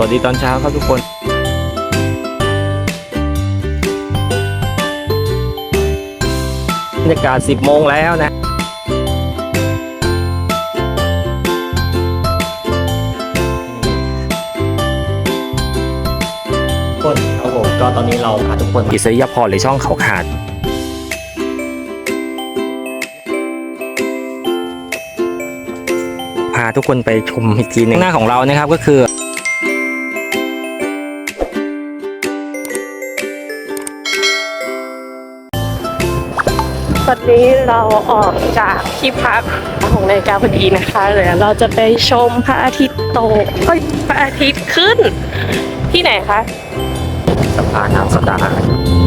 สวัสดีตอนเช้าครับทุกคนบรรยากาศ 10 โมงแล้วนะคนครับผมก็ตอนนี้เราพาทุกคนอิสริยพรหรือช่องเขาขาดพาทุกคนไปชมอีกทีหนึงหน้าของเรานะครับก็คือ ตอนนี้เราออกจากที่พักของนายกาพอดีนะคะเดี๋ยวเราจะไปชมพระอาทิตย์ตกเอ้ยพระอาทิตย์ขึ้น ที่ไหนคะสะพานน้ำสตาร์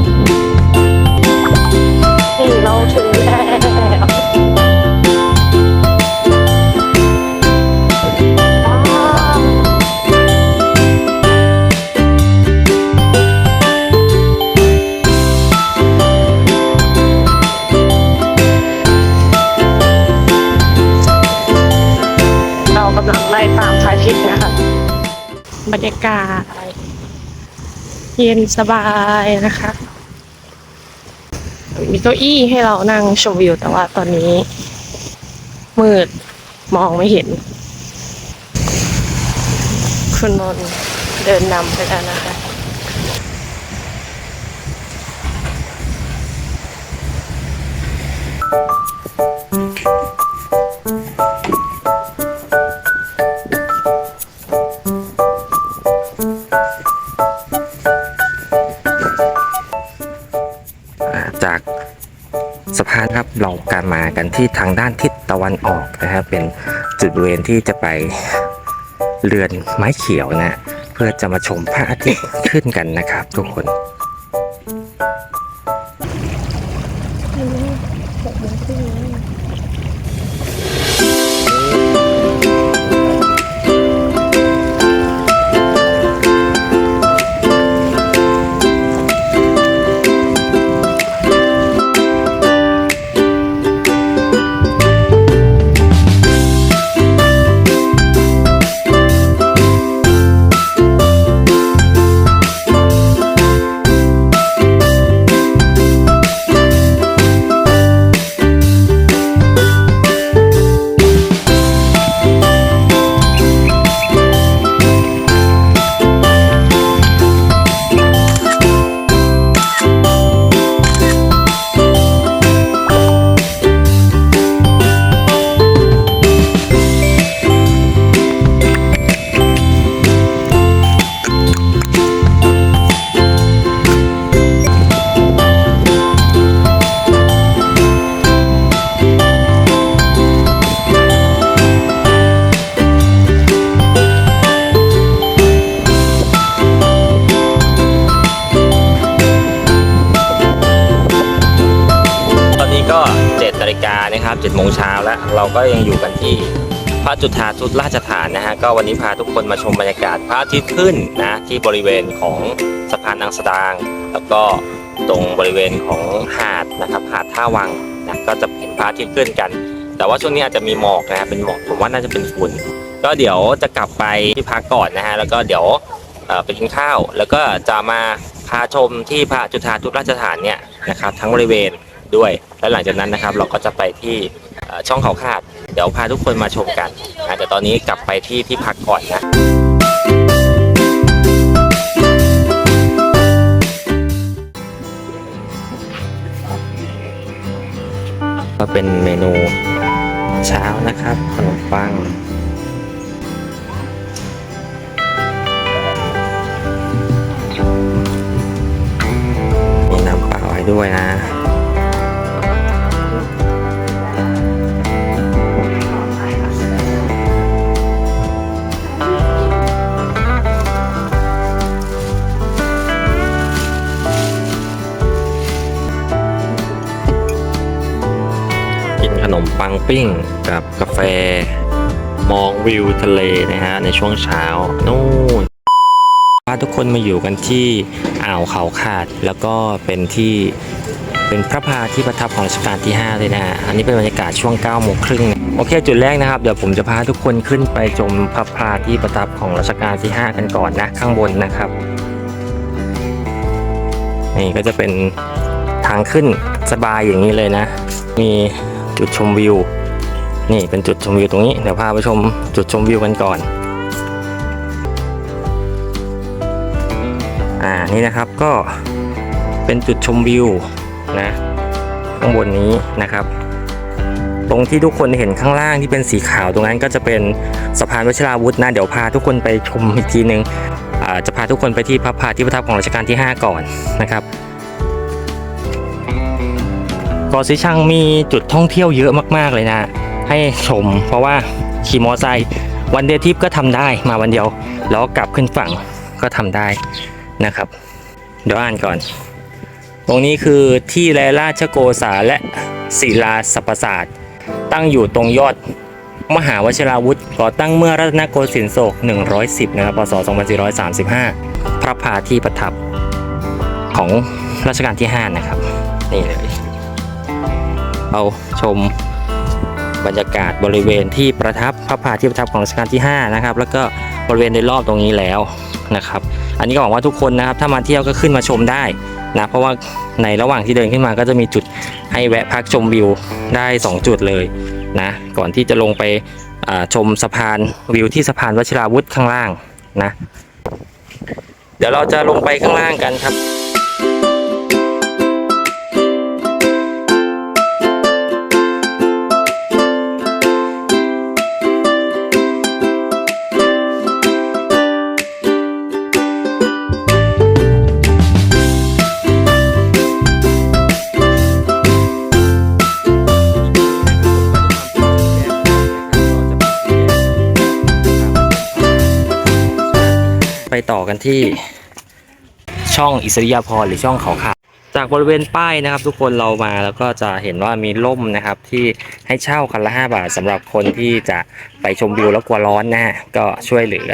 เย็นสบายนะคะ มีเก้าอี้ให้เรานั่งชมวิวแต่ว่าตอนนี้ มืดมองไม่เห็น คุณนนท์เดินนำไปแล้วนะคะ มากันที่ทางด้านทิศตะวันออกนะครับเป็นจุดบริเวณที่จะไปเรือนไม้เขียวนะ เพื่อจะมาชมพระอาทิตย์ขึ้นกันนะครับทุกคนตอน นะครับ7โมงเช้าแล้วเราก็ยังอยู่กันที่พระจุฑาทุตราชฐานนะฮะก็วันนี้พาทุกคนมาชมบรรยากาศพระอาทิตย์ขึ้นนะที่บริเวณของสะพานนางสตาง แล้วก็ตรงบริเวณของหาดนะครับหาดท่าวังนะก็จะเห็นพระอาทิตย์ขึ้นกัน แต่ว่าช่วงนี้อาจจะมีหมอกนะฮะเป็นหมอกผมว่าน่าจะเป็นฝุ่นก็เดี๋ยวจะกลับไปที่พักก่อนนะฮะแล้วก็เดี๋ยวไปกินข้าว แล้วก็จะมาพาชมที่พระจุฑาทุตราชฐานเนี่ยนะครับทั้งบริเวณ ด้วย และหลังจากนั้นนะครับเราก็จะไปที่ช่องเขาขาด เดี๋ยวพาทุกคนมาชมกันนะแต่ตอนนี้กลับไปที่ที่พักก่อนนะก็เป็นเมนูเช้านะครับขนมปังมีน้ำเปล่าให้ด้วยนะ ปิ้งกับกาแฟ มองวิวทะเลนะฮะในช่วงเช้านู่นพาทุกคนมาอยู่กันที่อ่าวเขาขาด แล้วก็เป็นที่เป็นพระพาที่ประทับของรัชกาลที่ 5 เลยนะ อันนี้เป็นบรรยากาศช่วง9โมงครึ่งโอเค จุดแรกนะครับ เดี๋ยวผมจะพาทุกคนขึ้นไปชมพระพาที่ประทับของรัชกาลที่ 5 กันก่อนนะ ข้างบนนะครับ นี่ก็จะเป็นทางขึ้นสบายอย่างนี้เลยนะ มีจุดชมวิว นี่เป็นจุดชมวิวตรงนี้ เดี๋ยวพาไปชมจุดชมวิวกันก่อน อ่า นี่นะครับก็เป็นจุดชมวิวนะ ข้างบนนี้นะครับ ตรงที่ทุกคนเห็นข้างล่างที่เป็นสีขาวตรงนั้นก็จะเป็นสะพานวชิราวุธนะ เดี๋ยวพาทุกคนไปชมอีกทีนึงจะพาทุกคนไปที่พระพาที่ประทับของรัชกาลที่ 5 ก่อนนะครับกาะสีชังมีจุดท่องเที่ยวเยอะมาก ๆ เลยนะ ให้ชม เพราะว่าขี่มอไซค์วันเดย์ทริปก็ทำได้มาวันเดียว แล้วกลับขึ้นฝั่งก็ทำได้นะครับ เดี๋ยวอ่านก่อน ตรงนี้คือที่แลราชโกษาและศิลาสปศาสตร์ตั้งอยู่ตรงยอดมหาวชิราวุธก่อตั้งเมื่อรัตนโกสินทร์โศก 110 นะครับ พศ 2435 พระพาที่ประทับของรัชกาลที่ 5 นะครับ นี่เลย เอาชม บรรยากาศบริเวณที่ประทับพระพาที่ประทับของรัชกาลที่ 5 นะครับ แล้วก็บริเวณโดยรอบตรงนี้แล้วนะครับ อันนี้ก็หวังว่าทุกคนนะครับ ถ้ามาเที่ยวก็ขึ้นมาชมได้นะเพราะว่าในระหว่างที่เดินขึ้นมาก็จะมีจุดให้แวะพักชมวิวได้ 2 จุดเลยนะก่อนที่จะลงไปชมสะพานวิวที่สะพานวชิราวุธข้างล่างนะ เดี๋ยวเราจะลงไปข้างล่างกันครับ ที่ช่องอิสริยาภรหรือช่องเขาขาจากบริเวณป้ายนะครับ ทุกคนเรามาแล้วก็จะเห็นว่ามีร่มนะครับ ที่ให้เช่าคันละ 5 บาทสำหรับคนที่จะไปชมวิวแล้วกลัวร้อนนะฮะก็ช่วยเหลือ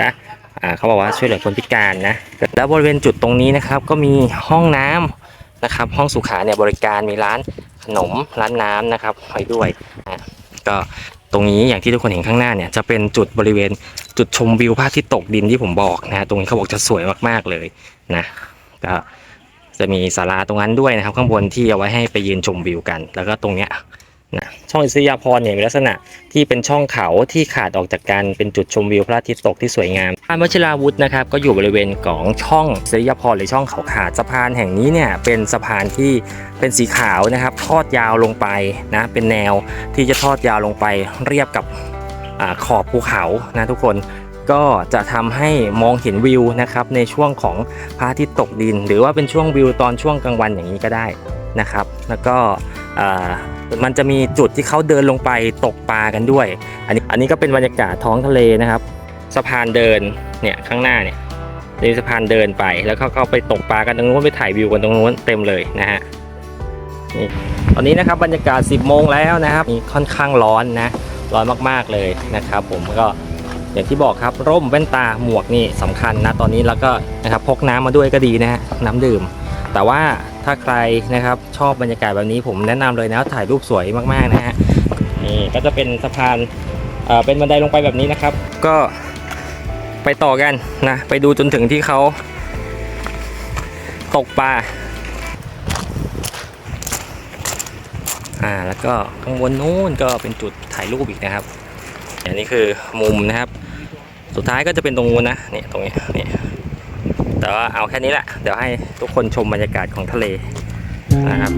เขาบอกว่าช่วยเหลือคนพิการนะแล้วบริเวณจุดตรงนี้นะครับ ก็มีห้องน้ำนะครับ ห้องสุขาเนี่ยบริการมีร้านขนมร้านน้ำนะครับไว้ด้วยก็ รงนี้อย่างที่ทุกคนเห็นข้างหน้าเนี่ยจะเป็นจุดบริเวณจุดชมวิวพระอาทิตย์ตกดินที่ผมบอกนะฮะตรงนี้เขาบอกจะสวยมากๆเลยนะก็จะมีศาลาตรงนั้นด้วยนะครับ ข้างบนที่เอาไว้ให้ไปยืนชมวิวกัน แล้วก็ตรงเนี้ย นะช่องอิสริยาภรเนี่ยมีลักษณะที่เป็นช่องเขาที่ขาดออกจากกันเป็นจุดชมวิวพระอาทิตย์ตกที่สวยงามสะพานวชิราวุธนะครับก็อยู่บริเวณของช่องอิสริยาภรหรือช่องเขาขาดสะพานแห่งนี้เนี่ยเป็นสะพานที่เป็นสีขาวนะครับ ทอดยาวลงไปนะเป็นแนวที่จะทอดยาวลงไปเรียบกับอขอบภูเขานะทุกคนก็จะทำให้มองเห็นวิวนะครับในช่วงของพระอาทิตย์ตกดิน หรือว่าเป็นช่วงวิวตอนช่วงกลางวันอย่างนี้ก็ได้นะครับ แล้วก็ มันจะมีจุดที่เขาเดินลงไปตกปลากันด้วย อันนี้อันนี้ก็เป็นบรรยากาศท้องทะเลนะครับ สะพานเดินเนี่ยข้างหน้าเนี่ยนี่สะพานเดินไปแล้วเขาก็ไปตกปลากันตรงนู้นไปถ่ายวิวกันตรงนู้นเต็มเลยนะฮะนี่ตอนนี้นะครับบรรยากาศ 10 โมงแล้วนะครับมีค่อนข้างร้อนนะร้อนมากๆเลยนะครับ ผมก็อย่างที่บอกครับร่มแว่นตาหมวกนี่สำคัญนะตอนนี้แล้วก็นะครับพกน้ำมาด้วยก็ดีนะฮะน้ำดื่ม แต่ว่า ถ้าใครนะครับชอบบรรยากาศแบบนี้ผมแนะนำเลยนะถ่ายรูปสวยมากๆนะฮะนี่ก็จะเป็นสะพานเอ่อเป็นบันไดลงไปแบบนี้นะครับ ก็ไปต่อกันนะไปดูจนถึงที่เขาตกปลาอ่าแล้วก็ข้างบนนู้นก็เป็นจุดถ่ายรูปอีกนะครับอันนี้คือมุมนะครับ สุดท้ายก็จะเป็นตรงนู้นนะเนี่ยตรงนี้เนี่ย แต่ว่าเอาแค่นี้แหละ เดี๋ยวให้ทุกคนชมบรรยากาศของทะเลนะครับ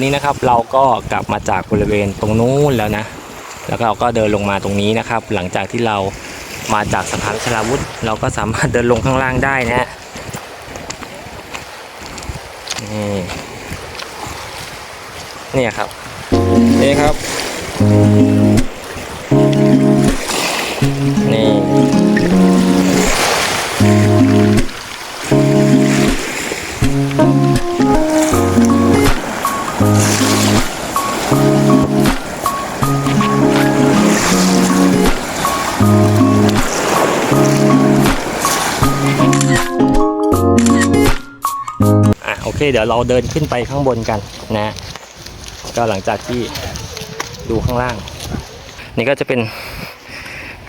นนี้นะครับเราก็กลับมาจากบริเวณตรงนู้นแล้วนะ แล้วก็เราก็เดินลงมาตรงนี้นะครับ หลังจากที่เรามาจากสะพานชลาวุธ เราก็สามารถเดินลงข้างล่างได้นะฮะนี่นี่ครับนี่ครับ เคเดี๋ยวเราเดินขึ้นไปข้างบนกันนะก็หลังจากที่ดูข้างล่าง นี่ก็จะเป็น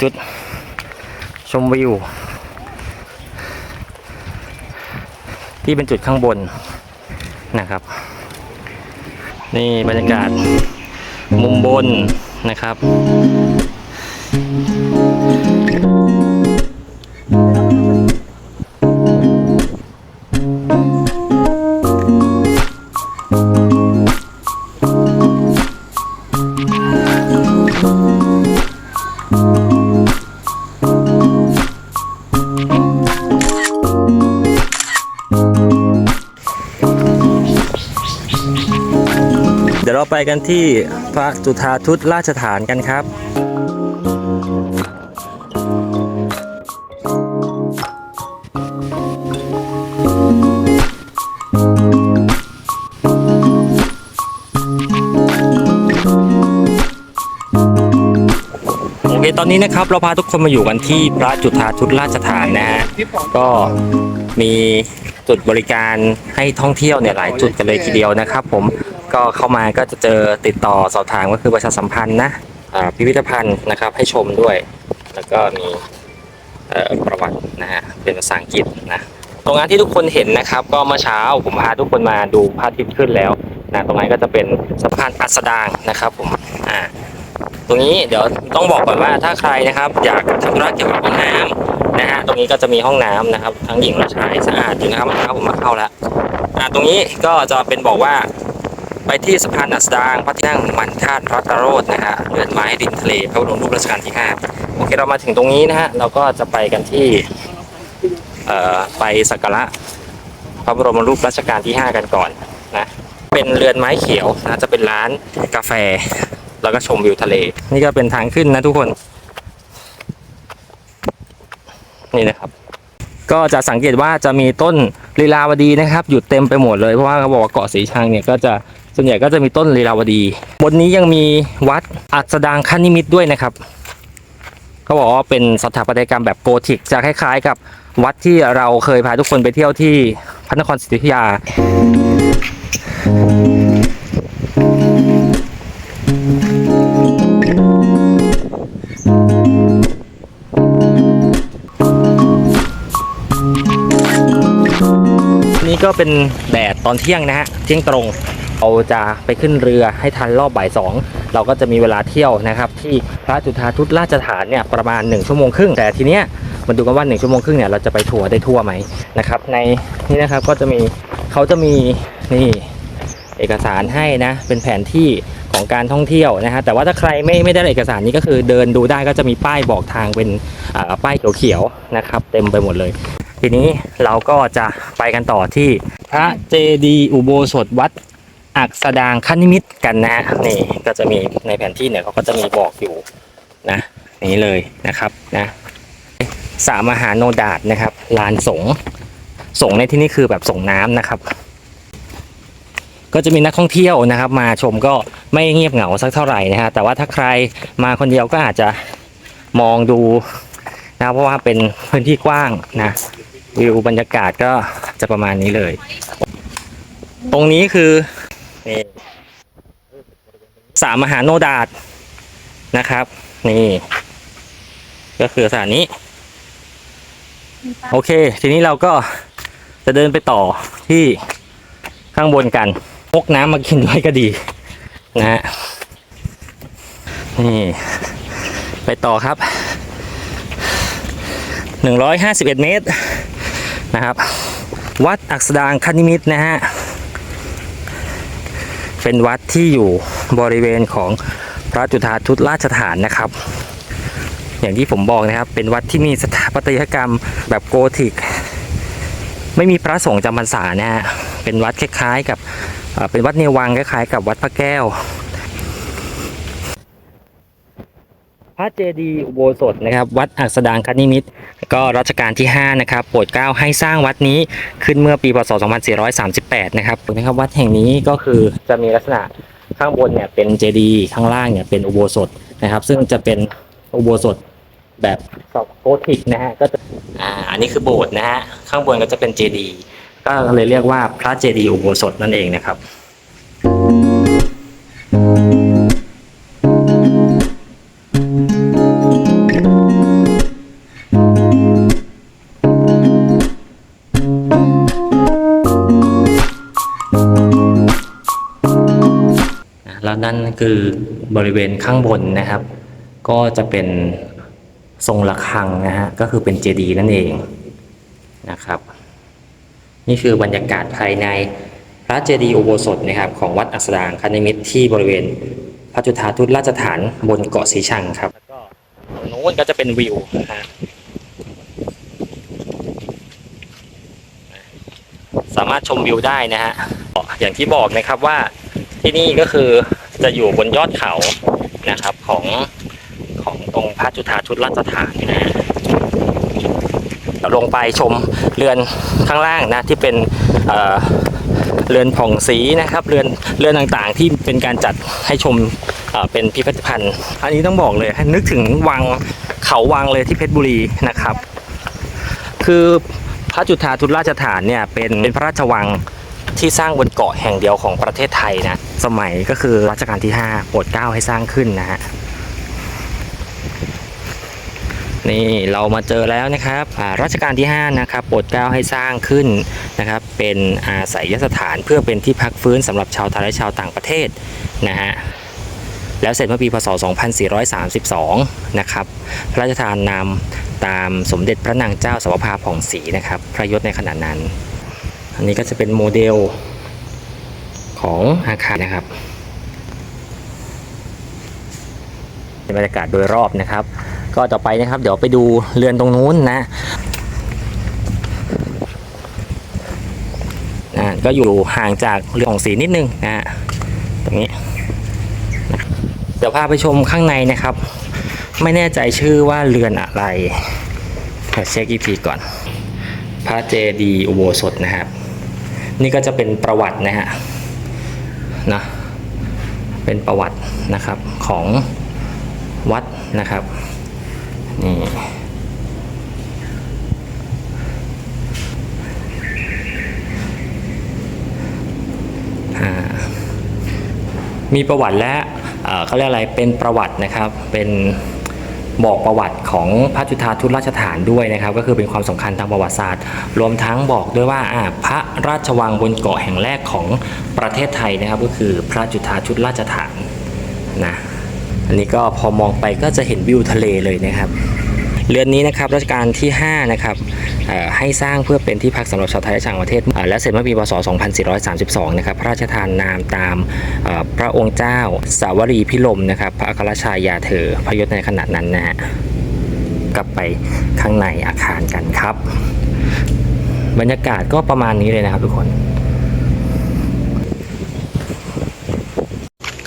จุดชมวิว ที่เป็นจุดข้างบนนะครับ นี่บรรยากาศมุมบนนะครับ ไปกันที่พระจุฑาทุตราชฐานกันครับโอเคตอนนี้นะครับเราพาทุกคนมาอยู่กันที่พระจุฑาทุตราชฐานนะฮะก็มีจุดบริการให้ท่องเที่ยวเนี่ยหลายจุดกันเลยทีเดียวนะครับ ผม ก็เข้ามาก็จะเจอติดต่อสอบถามก็คือประชาสัมพันธ์นะพิพิธภัณฑ์นะครับให้ชมด้วย แล้วก็มีประวัตินะฮะเป็นภาษาอังกฤษนะตรงนั้นที่ทุกคนเห็นนะครับ ก็เมื่อเช้าผมพาทุกคนมาดูพระอาทิตย์ขึ้นแล้วนะตรงนั้นก็จะเป็นสะพานอัสดางนะครับผมอ่าตรงนี้เดี๋ยวต้องบอกก่อนว่าถ้าใครนะครับ อยากทำธุระเกี่ยวกับห้องน้ำนะฮะตรงนี้ก็จะมีห้องน้ำนะครับ ทั้งหญิงและชายสะอาดอยู่นะครับเมื่อเช้าผมมาเข้าแล้วอ่าตรงนี้ก็จะเป็นบอกว่า ไปที่สะพานอัสดางพระที่นั่งมันธาตุรัตโรจน์นะฮะเรือนไม้ริมทะเลพระบรมรูปรัชกาลที่5โอเคเรามาถึงตรงนี้นะฮะเราก็จะไปกันที่เอ่อไปสักการะพระบรมรูปรัชกาลที่ 5 กันก่อนนะเป็นเรือนไม้เขียวนะจะเป็นร้านกาแฟ แล้วก็ชมวิวทะเล นี่ก็เป็นทางขึ้นนะทุกคน นี่นะครับ ก็จะสังเกตว่าจะมีต้นลีลาวดีนะครับ อยู่เต็มไปหมดเลยเพราะว่าเขาบอกว่าเกาะสีชังเนี่ยก็จะ ส่วนใหญ่ก็จะมีต้นลีลาวดี บนนี้ยังมีวัดอัสดางคณิมิตด้วยนะครับเขาบอกว่าเป็นสถาปัตยกรรมแบบโกธิก จะคล้ายๆ กับวัดที่เราเคยพาทุกคนไปเที่ยวที่พระนครศรีอยุธยา นี่ก็เป็นแดดตอนเที่ยงนะฮะ เที่ยงตรง เราจะไปขึ้นเรือให้ทันรอบบ่ายสองเราก็จะมีเวลาเที่ยวนะครับ ที่พระจุฑาทุตราชฐานเนี่ยประมาณ 1 ชั่วโมงครึ่งแต่ทีเนี้ยมาดูกันว่า 1 ชั่วโมงครึ่งเนี่ยเราจะไปทัวร์ได้ทั่วไหมนะครับ ในนี่นะครับก็จะมีเขาจะมีนี่เอกสารให้นะเป็นแผนที่ของการท่องเที่ยวนะฮะแต่ว่าถ้าใครไม่ไม่ได้เอกสารนี้ก็คือเดินดูได้ก็จะมีป้ายบอกทางเป็นอ่าป้ายเขียวๆนะครับ เต็มไปหมดเลย ทีนี้เราก็จะไปกันต่อที่พระเจดีย์อุโบสถวัด อักษดางคณิมิตกันนะฮะนี่ก็จะมีในแผนที่เนี่ยเขาก็จะมีบอกอยู่นะนี่เลยนะครับนะสามหาโนดาตนะครับลานสงสงในที่นี้คือแบบสงน้ำนะครับ ก็จะมีนักท่องเที่ยวนะครับ มาชมก็ไม่เงียบเหงาสักเท่าไหร่นะฮะแต่ว่าถ้าใครมาคนเดียวก็อาจจะมองดูนะเพราะว่าเป็นพื้นที่กว้างนะวิวบรรยากาศก็จะประมาณนี้เลย ตรงนี้คือ นี่สามมหาโนดาตนะครับ นี่ ก็คือสถานนี้ โอเค ทีนี้เราก็จะเดินไปต่อที่ข้างบนกันพกน้ำมากินด้วยก็ดี นะฮะนี่ ไปต่อครับ 151 เมตรนะครับ วัดอักษดางคณิมิตนะฮะ เป็นวัดที่อยู่บริเวณของพระจุฑาทุตราชฐานนะครับ อย่างที่ผมบอกนะครับ เป็นวัดที่มีสถาปัตยกรรมแบบโกธิก ไม่มีพระสงฆ์จำพรรษานะฮะเป็นวัดคล้ายๆ กับเป็นวัดในวังคล้ายๆ กับวัดพระแก้ว พ ระเจดีย์อุโบสถนะครับ วัดอัสดางคณิมิตก็รัชกาลที่ 5 นะครับโปรดเกล้าให้สร้างวัดนี้ขึ้นเมื่อปีพศ 2438 นะครับนะครับวัดแห่งนี้ก็คือจะมีลักษณะข้างบนเนี่ยเป็นเจดีย์ข้างล่างเนี่ยเป็นอุโบสถนะครับ ซึ่งจะเป็นอุโบสถแบบโกธิกนะฮะก็จะอ่าอันนี้คือโบสถ์นะฮะข้างบนก็จะเป็นเจดีย์ก็เลยเรียกว่าพระเจดีย์อุโบสถนั่นเองนะครับ คือบริเวณข้างบนนะครับ ก็จะเป็นทรงระฆังนะฮะก็คือเป็นเจดีย์นั่นเองนะครับ นี่คือบรรยากาศภายในพระเจดีย์อุโบสถนะครับของวัดอัสดางคณิมิตรที่บริเวณพระจุฑาทุตราชฐานบนเกาะสีชังครับแล้วก็ตรงโน้นก็จะเป็นวิวนะฮะสามารถชมวิวได้นะฮะอย่างที่บอกนะครับว่าที่นี่ก็คือ จะอยู่บนยอดเขานะครับของของตรงพระจุฑาชุดราชฐานนะฮะเราลงไปชมเรือนข้างล่างนะที่เป็นเเรือนผ่องสีนะครับเรือนเรือนต่างๆ ที่เป็นการจัดให้ชมเเป็นพิพิธภัณฑ์ อันนี้ต้องบอกเลยให้นึกถึงวังเขาวังเลยที่เพชรบุรีนะครับ คือพระจุฑาทุตราชฐานเนี่ยเป็นเป็นพระราชวัง ที่สร้างบนเกาะแห่งเดียวของประเทศไทยนะ สมัยก็คือรัชกาลที่5โปรดเกล้าให้สร้างขึ้นนะฮะนี่เรามาเจอแล้วนะครับรัชกาลที่ 5 นะครับโปรดเกล้าให้สร้างขึ้นนะครับ เป็นอาศัยสถานเพื่อเป็นที่พักฟื้นสำหรับชาวไทยและชาวต่างประเทศนะฮะแล้วเสร็จเมื่อปีพศ 2432 นะครับ พระราชทานนามตามสมเด็จพระนางเจ้าสวภาผ่องศรีนะครับ พระยศในขณะนั้น อันนี้ก็จะเป็นโมเดลของอาคารนะครับเป็นบรรยากาศโดยรอบนะครับ ก็ต่อไปนะครับ เดี๋ยวไปดูเรือนตรงนู้นนะนะก็อยู่ห่างจากเรือนของสีนิดนึงนะตรงนี้นะเดี๋ยวพาไปชมข้างในนะครับ ไม่แน่ใจชื่อว่าเรือนอะไรเดี๋ยวเช็คอีพีก่อน พระเจดีย์อุโบสถนะครับ นี่ก็จะเป็นประวัตินะฮะนะเป็นประวัตินะครับของวัดนะครับนี่มีประวัติและเขาเรียกอะไรเป็นประวัตินะครับเป็น บอกประวัติของพระจุฑาทุตราชฐานด้วยนะครับ ก็คือเป็นความสำคัญทางประวัติศาสตร์ รวมทั้งบอกด้วยว่าอ่าพระราชวังบนเกาะแห่งแรกของประเทศไทยนะครับ ก็คือพระจุฑาทุตราชฐานนะอันนี้ก็พอมองไปก็จะเห็นวิวทะเลเลยนะครับ เรือนนี้นะครับรัชกาลที่ 5 นะครับให้สร้างเพื่อเป็นที่พักสำหรับชาวไทยและต่างประเทศ และเสร็จเมื่อปีพศ 2432 นะครับ พระราชทานนามตามพระองค์เจ้าสาวรีพิลมนะครับ พระอัครชายาเธอพระยศในขณะนั้นนะฮะกลับไปข้างในอาคารกันครับ บรรยากาศก็ประมาณนี้เลยนะครับทุกคน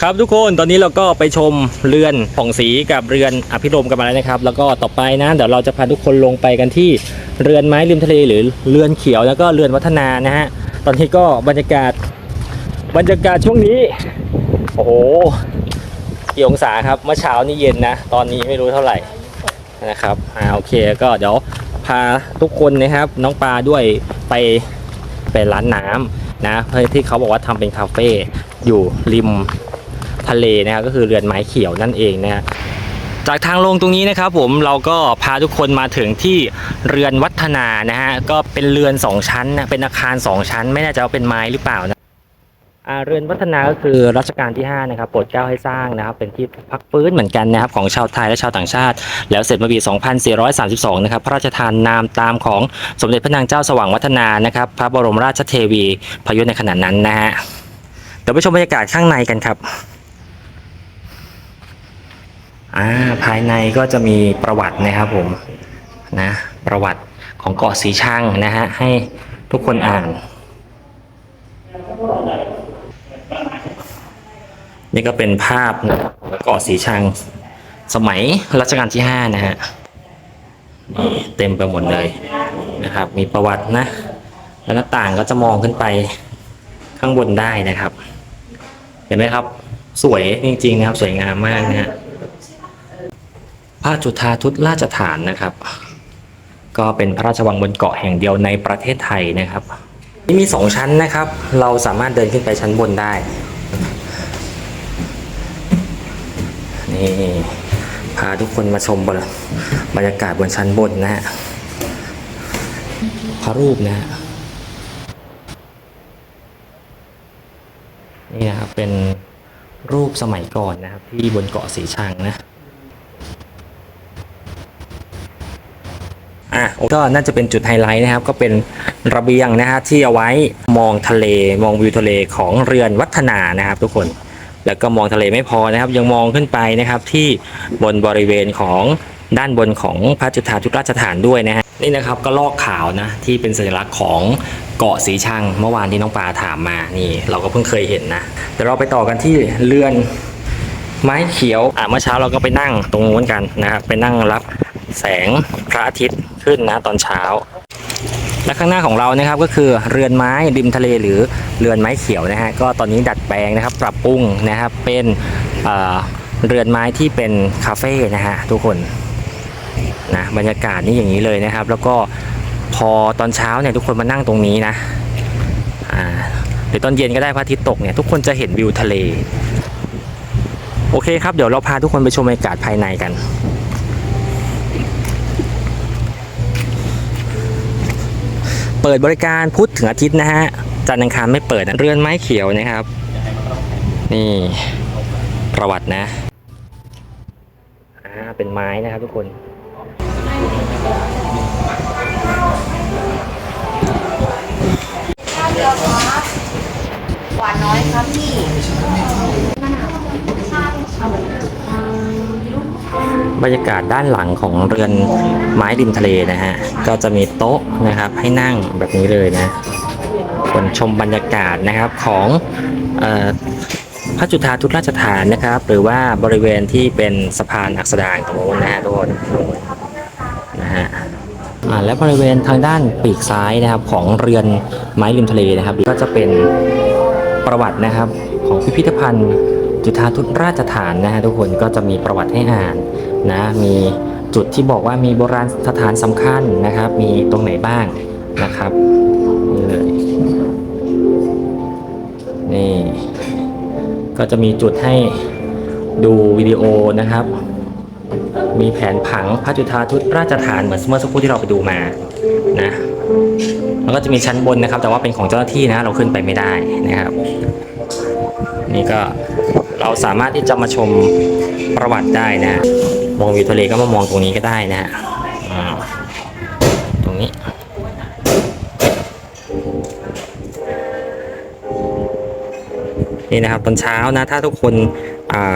ครับทุกคนตอนนี้เราก็ไปชมเรือนผ่องสีกับเรือนอภิรมกันมาแล้วนะครับ แล้วก็ต่อไปนะเดี๋ยวเราจะพาทุกคนลงไปกันที่เรือนไม้ริมทะเลหรือเรือนเขียวแล้วก็เรือนวัฒนานะฮะตอนนี้ก็บรรยากาศบรรยากาศช่วงนี้โอ้โหกี่องศาครับเมื่อเช้านี่เย็นนะ ตอนนี้ไม่รู้เท่าไหร่นะครับอ่าโอเคก็เดี๋ยวพาทุกคนนะครับ น้องปลาด้วยไปไปร้านน้ำนะเพื่อที่เขาบอกว่าทำเป็นคาเฟ่อยู่ริม ทะเลนะครับก็คือเรือนไม้เขียวนั่นเองนะฮะจากทางลงตรงนี้นะครับผมเราก็พาทุกคนมาถึงที่เรือนวัฒนานะฮะก็เป็นเรือนสองชั้นนะเป็นอาคารสองชั้น ไม่แน่ใจว่าเป็นไม้หรือเปล่านะอาเรือนวัฒนาก็คือรัชกาลที่5นะครับโปรดเกล้าให้สร้างนะครับเป็นที่พักฟื้นเหมือนกันนะครับของชาวไทยและชาวต่างชาติ แล้วเสร็จเมื่อปี 2432 นะครับพระราชทานนามตามของสมเด็จพระนางเจ้าสว่างวัฒนานะครับพระบรมราชเทวีพยุในขณะนั้นนะฮะเดี๋ยวไปชมบรรยากาศข้างในกันครับ่าภายในก็จะมีประวัตินะครับผมนะประวัติของเกาะสีชังนะฮะให้ทุกคนอ่านนี่ก็เป็นภาพเกาะสีชังสมัยรัชกาลที่ห้านะฮะเต็มไปหมดเลยนะครับ มีประวัตินะ แล้วหน้าต่างก็จะมองขึ้นไปข้างบนได้นะครับ เห็นไหมครับ สวยจริงๆนะครับ สวยงามมากนะฮะ พระจุฑาทุตราชฐานนะครับ ก็เป็นพระราชวังบนเกาะแห่งเดียวในประเทศไทยนะครับนี่มีสองชั้นนะครับ เราสามารถเดินขึ้นไปชั้นบนได้ นี่พาทุกคนมาชมบรบรรยากาศบนชั้นบนนะฮะพระรูปนะฮะนี่นะครับเป็นรูปสมัยก่อนนะครับ ที่บนเกาะสีชังนะ อะก็น่าจะเป็นจุดไฮไลท์นะครับ ก็เป็นระเบียงนะฮะที่เอาไว้มองทะเลมองวิวทะเลของเรือนวัฒนานะครับ ทุกคนแล้วก็มองทะเลไม่พอนะครับ ยังมองขึ้นไปนะครับที่บนบริเวณของด้านบนของพระจุฑาทุกราชฐานด้วยนะฮะนี่นะครับก็ลอกขาวนะที่เป็นสัญลักษณ์ของเกาะสีชังเมื่อวานที่น้องปลาถามมานี่ เราก็เพิ่งเคยเห็นนะเดี๋ยวเราไปต่อกันที่เรือนไม้เขียวอะเมื่อเช้าเราก็ไปนั่งตรงนู้นกันนะครับไปนั่งรับ แสงพระอาทิตย์ขึ้นนะตอนเช้า และข้างหน้าของเรานะครับก็คือเรือนไม้ริมทะเลหรือเรือนไม้เขียวนะฮะก็ตอนนี้ดัดแปลงนะครับ ปรับปรุงนะครับเป็นเอ่อเรือนไม้ที่เป็นคาเฟ่นะฮะทุกคนนะบรรยากาศนี่อย่างนี้เลยนะครับ แล้วก็พอตอนเช้าเนี่ยทุกคนมานั่งตรงนี้นะอ่าหรือตอนเย็นก็ได้พระอาทิตย์ตกเนี่ยทุกคนจะเห็นวิวทะเล โอเคครับ เดี๋ยวเราพาทุกคนไปชมบรรยากาศภายในกัน เปิดบริการพุธถึงอาทิตย์นะฮะจันทร์อังคารไม่เปิดนะเรือนไม้เขียวนะครับ นี่ประวัตินะอ่าเป็นไม้นะครับทุกคนหวานน้อยครับพี่ บรรยากาศด้านหลังของเรือนไม้ริมทะเลนะฮะ ก็จะมีโต๊ะนะครับให้นั่งแบบนี้เลยนะคนชมบรรยากาศนะครับของออพระจุฑาทุตราชฐานนะครับ หรือว่าบริเวณที่เป็นสะพานอักษดางตรงนู้นนะฮะทุกคนนะฮะและบริเวณทางด้านปีกซ้ายนะครับของเรือนไม้ริมทะเลนะครับ ก็จะเป็นประวัตินะครับของพิพิธภัณฑ์ จุฑาทุตราชฐานนะฮะทุกคนก็จะมีประวัติให้อ่านนะมีจุดที่บอกว่ามีโบราณสถานสำคัญนะครับ มีตรงไหนบ้างนะครับนี่เลยนี่ก็จะมีจุดให้ดูวิดีโอนะครับ มีแผนผังพระจุฑาทุตราชฐานเหมือนเมื่อสักครู่ที่เราไปดูมานะแล้วก็จะมีชั้นบนนะครับ แต่ว่าเป็นของเจ้าหน้าที่นะ เราขึ้นไปไม่ได้นะครับ นี่ก็ เราสามารถที่จะมาชมประวัติได้นะ มองวิวทะเลก็มามองตรงนี้ก็ได้นะฮะตรงนี้นี่นะครับตอนเช้านะถ้าทุกคน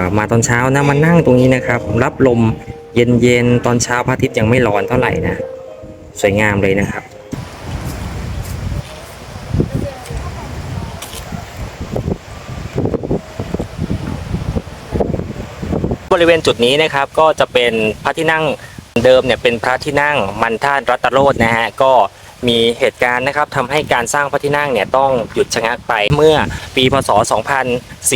ามาตอนเช้านะมานั่งตรงนี้นะครับ รับลมเย็นๆตอนเช้าพระอาทิตย์ยังไม่ร้อนเท่าไหร่นะ สวยงามเลยนะครับ บริเวณจุดนี้นะครับก็จะเป็นพระที่นั่งเดิมเนี่ยเป็นพระที่นั่งมันธาตุรัตโรจนะฮะก็มีเหตุการณ์นะครับทำให้การสร้างพระที่นั่งเนี่ยต้องหยุดชะงักไปเมื่อปีพศ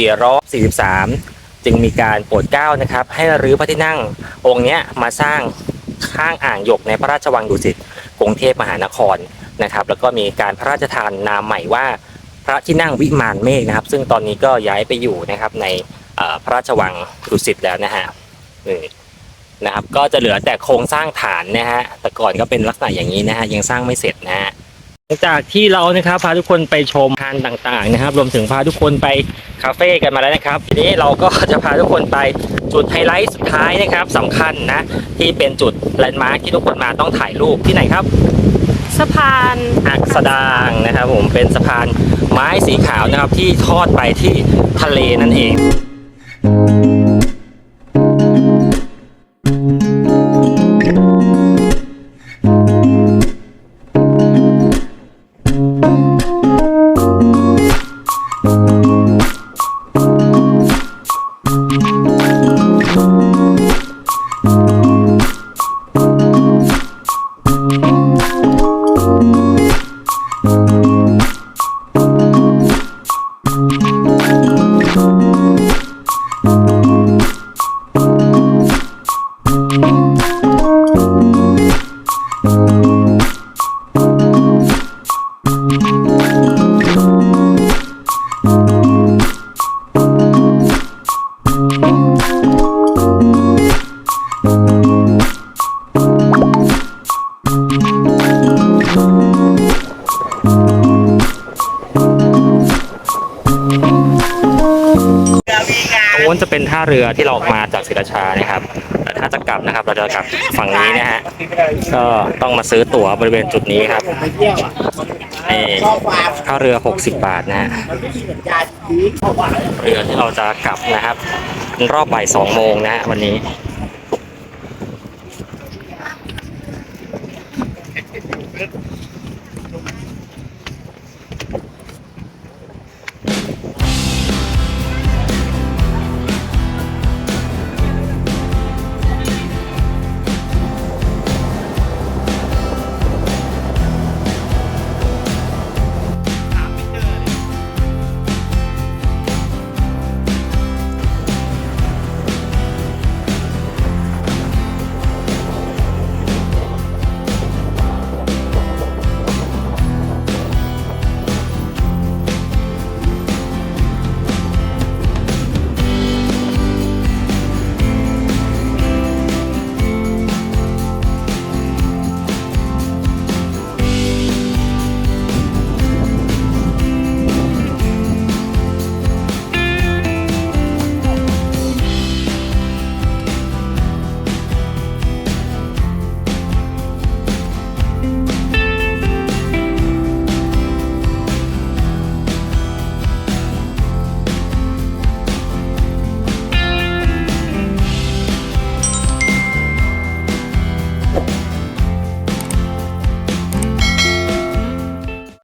2443 จึงมีการโปรดเกล้านะครับ ให้รื้อพระที่นั่งองค์เนี้ยมาสร้างข้างอ่างหยกในพระราชวังดุสิตกรุงเทพมหานครนะครับ แล้วก็มีการพระราชทานนามใหม่ว่าพระที่นั่งวิมานเมฆนะครับ ซึ่งตอนนี้ก็ย้ายไปอยู่นะครับใน พระราชวังดุสิตแล้วนะฮะนี่นะครับก็จะเหลือแต่โครงสร้างฐานนะฮะแต่ก่อนก็เป็นลักษณะอย่างนี้นะฮะยังสร้างไม่เสร็จนะฮะหลังจากที่เรานะครับพาทุกคนไปชมทานต่างๆนะครับ รวมถึงพาทุกคนไปคาเฟ่กันมาแล้วนะครับ ทีนี้เราก็จะพาทุกคนไปจุดไฮไลท์สุดท้ายนะครับสำคัญนะที่เป็นจุดแลนด์มาร์คที่ทุกคนมาต้องถ่ายรูปที่ไหนครับสะพานอักษดางนะครับ ผมเป็นสะพานไม้สีขาวนะครับที่ทอดไปที่ทะเลนั่นเอง น โน้นจะเป็นท่าเรือที่เราออกมาจากศรีราชานะครับแต่ถ้าจะกลับนะครับ เราจะกลับฝั่งนี้นะฮะก็ต้องมาซื้อตั๋วบริเวณจุดนี้ครับนี่ท่าเรือ 60 บาทนะฮะเรือที่เราจะกลับนะครับรอบบ่ายสองโมงนะฮะวันนี้